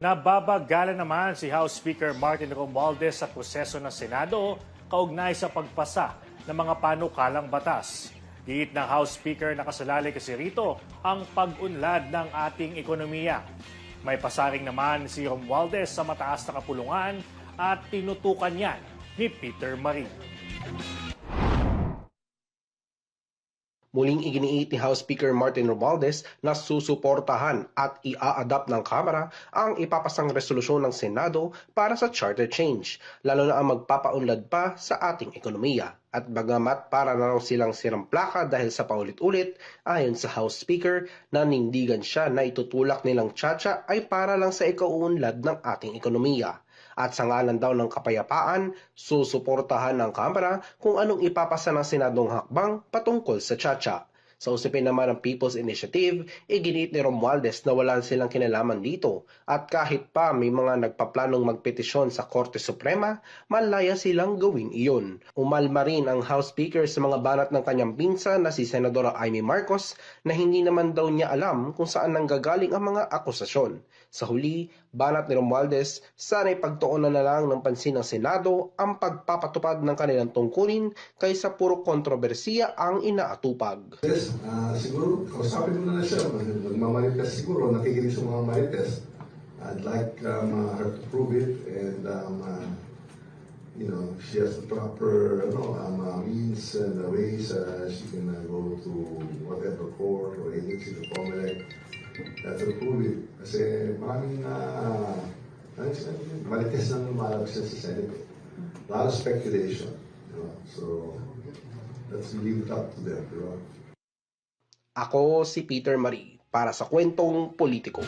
Nababagala naman si House Speaker Martin Romualdez sa proseso ng Senado kaugnay sa pagpasa ng mga panukalang batas. Giit ng House Speaker na kasalali kasi rito ang pag-unlad ng ating ekonomiya. May pasaring naman si Romualdez sa mataas na kapulungan at tinutukan yan ni Peter Marie. Muling iginiit ni House Speaker Martin Romualdez na susuportahan at ia-adapt ng Kamara ang ipapasang resolusyon ng Senado para sa charter change, lalo na ang magpapaunlad pa sa ating ekonomiya. At bagamat para na raw silang sirang plaka dahil sa paulit-ulit, ayon sa House Speaker, nanindigan siya na itutulak nilang tsatsya ay para lang sa ikauunlad ng ating ekonomiya at sa ngalan daw ng kapayapaan, susuportahan ng Kamara kung anong ipapasa ng Senadong hakbang patungkol sa Chacha. Sa usapin naman ng People's Initiative, iginit ni Romualdez na wala silang kinalaman dito at kahit pa may mga nagpaplanong magpetisyon sa Korte Suprema, malaya silang gawin iyon. Umalma rin ang House Speaker sa mga banat ng kanyang pinsan na si Senadora Amy Marcos na hindi naman daw niya alam kung saan nanggagaling ang mga akusasyon. Sa huli, banat ni Romualdez, sana'y pagtuunan na lang ng pansin ng Senado ang pagpapatupad ng kanilang tungkulin kaysa puro kontrobersiya ang inaatupag. Yes, ah, siguro, kausapin mo na na siya. Nagmamarites siguro, nakikinig sa mga marites. I'd like um, uh, her to prove it and um, uh, you know, she has the proper ano, um, uh, means and uh, ways uh, she can uh, go to whatever court or agency to formulate that to prove it. Kasi maraming uh, marites na lumalabas siya sa Senate. A lot of speculation. You know? So, let's leave it up to them. You know? Ako si Peter Marie para sa kwentong politiko.